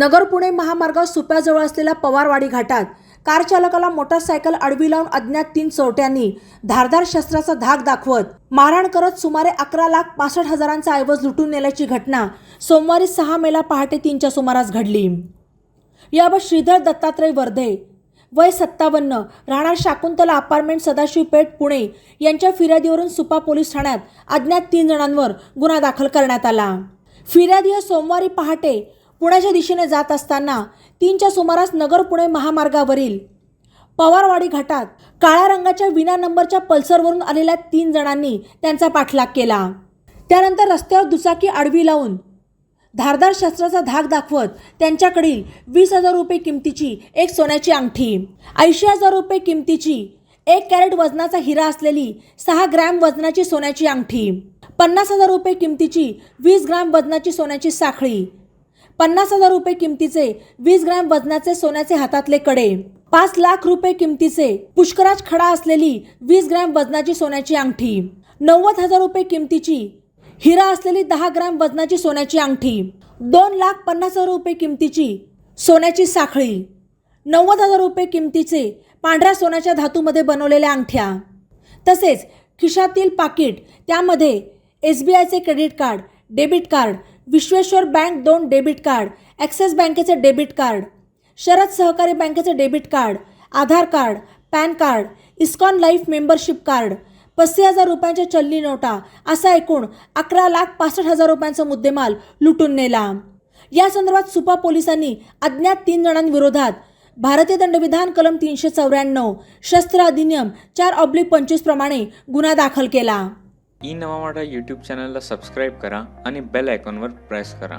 नगर पुणे महामार्गावर सुप्याजवळ असलेल्या पवारवाडी घाटात कार चालकाला मोटारसायकल अडवी लावून अज्ञात तीन चोरट्यांनी धारदार शस्त्राचा धाक दाखवत मारहाण करत सुमारे अकरा लाख पासष्ट हजारांचा ऐवज लुटून नेल्याची घटना सोमवारी सहा मेला पहाटे तीनच्या सुमारास घडली. याबाबत श्रीधर दत्तात्रय वर्धे वय सत्तावन्न राहणार शाकुंतला अपार्टमेंट सदाशिव पेठ पुणे यांच्या फिर्यादीवरून सुपा पोलीस ठाण्यात अज्ञात तीन जणांवर गुन्हा दाखल करण्यात आला. फिर्यादी सोमवारी पहाटे पुण्याच्या दिशेने जात असताना तीनच्या सुमारास नगर पुणे महामार्गावरील पवारवाडी घाटात काळ्या रंगाच्या विना नंबरच्या पल्सरवरून आलेल्या तीन जणांनी त्यांचा पाठलाग केला. त्यानंतर रस्त्यावर दुचाकी आडवी लावून धारदार शस्त्राचा धाक दाखवत त्यांच्याकडील वीस हजार रुपये किमतीची एक सोन्याची अंगठी ऐंशी हजार रुपये किमतीची एक कॅरेट वजनाचा हिरा असलेली सहा ग्रॅम वजनाची सोन्याची अंगठी पन्नास हजार रुपये किमतीची वीस ग्रॅम वजनाची सोन्याची साखळी पन्नास हजार रुपये किमतीचे वीस ग्रॅम वजनाचे सोन्याचे हातातले कडे. पाच लाख रुपये किमतीचे पुष्कराज खडा असलेली वीस ग्रॅम वजनाची सोन्याची अंगठी. नव्वद हजार रुपये किमतीची हिरा असलेली दहा ग्रॅम वजनाची सोन्याची अंगठी. दोन लाख पन्नास हजार रुपये किमतीची सोन्याची साखळी. नव्वद हजार रुपये किमतीचे पांढऱ्या सोन्याच्या धातूमध्ये बनवलेल्या अंगठ्या. तसेच खिशातील पाकिट त्यामध्ये एस बी आयचे credit card debit card Vishweshwar bank दोन डेबिट कार्ड ॲक्सिस बँकेचे डेबिट कार्ड शरद सहकारी बँकेचे debit card Aadhaar card PAN card ISKCON life membership card पस्तीस हजार रुपयांच्या चल्ली नोटा असा एकूण अकरा लाख पासष्ट हजार रुपयांचा मुद्देमाल लुटून नेला. या संदर्भात सुपा पोलिसांनी अज्ञात तीन जणांविरोधात भारतीय दंडविधान कलम तीनशे चौऱ्याण्णव शस्त्र अधिनियम चार ऑब्लिक पंचवीस प्रमाणे गुन्हा दाखल केला. ई नवामाडा यूट्यूब चॅनलला सबस्क्राईब करा आणि बेल आयकॉनवर प्रेस करा.